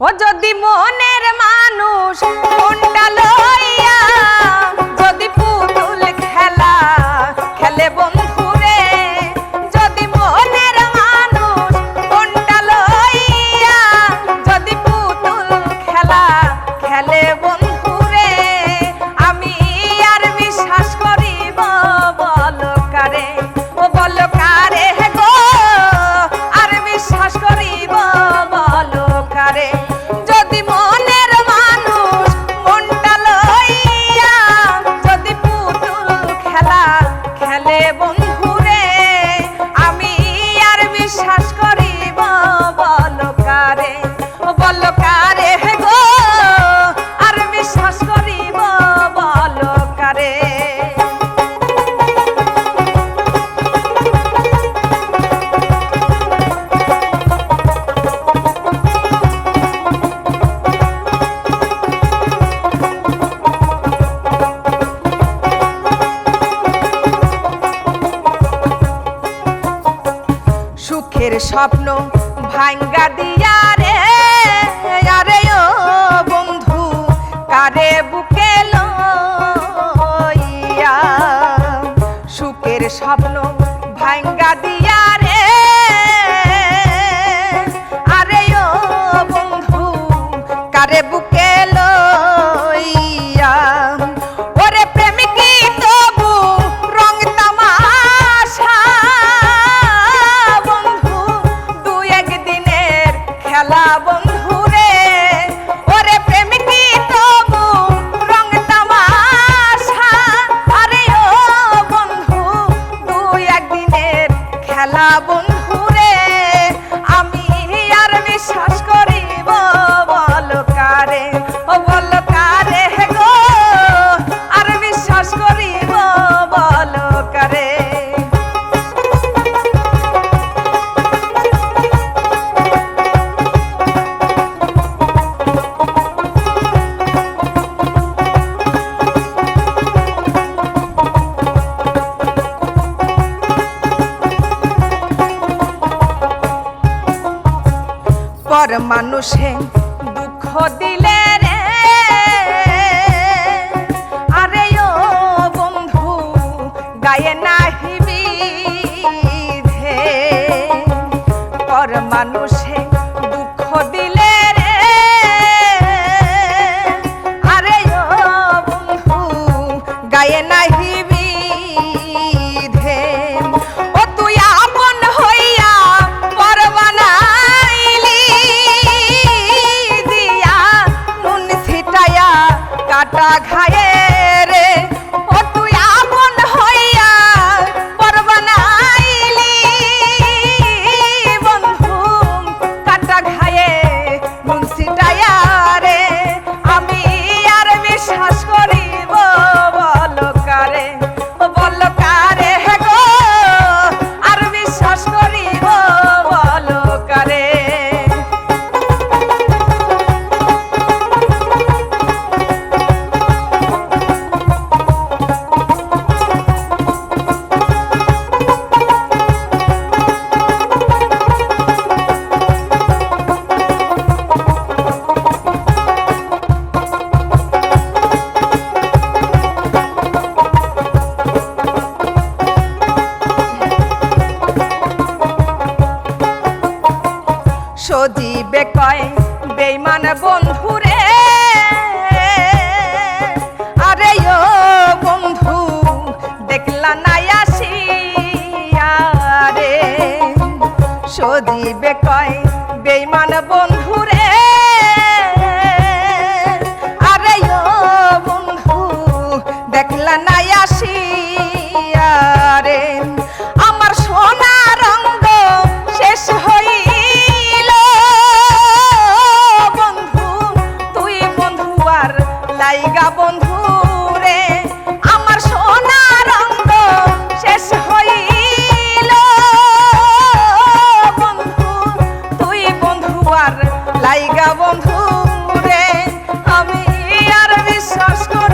ও যদি মনের মানুষ কোনটা বিশ্বাস স্বপ্ন ভাঙ্গা দিয়া রে, আরে ও বন্ধু, কারে বুকে লইয়া? সুখের স্বপ্ন ভাঙ্গা দিয়া রে, আরে ও বন্ধু, কারে বুকে খেলা বন্ধু আমি আর বিশ্বাস পর মানুষে দুঃখ দিলে রে। আরে ও বন্ধু গায়ে নাহিবি ধে পর মানুষে Prague. সজীবে কয় বেইমান বন্ধুরে। আরে ও বন্ধু, দেখলা নাই আসিয়া রে। সদিবে কয় বেইমান বন্ধুরে। লাইগা বন্ধু রে আমার শেষ বন্ধু বন্ধু আর বন্ধু রে আমি আর বিশ্বাস করি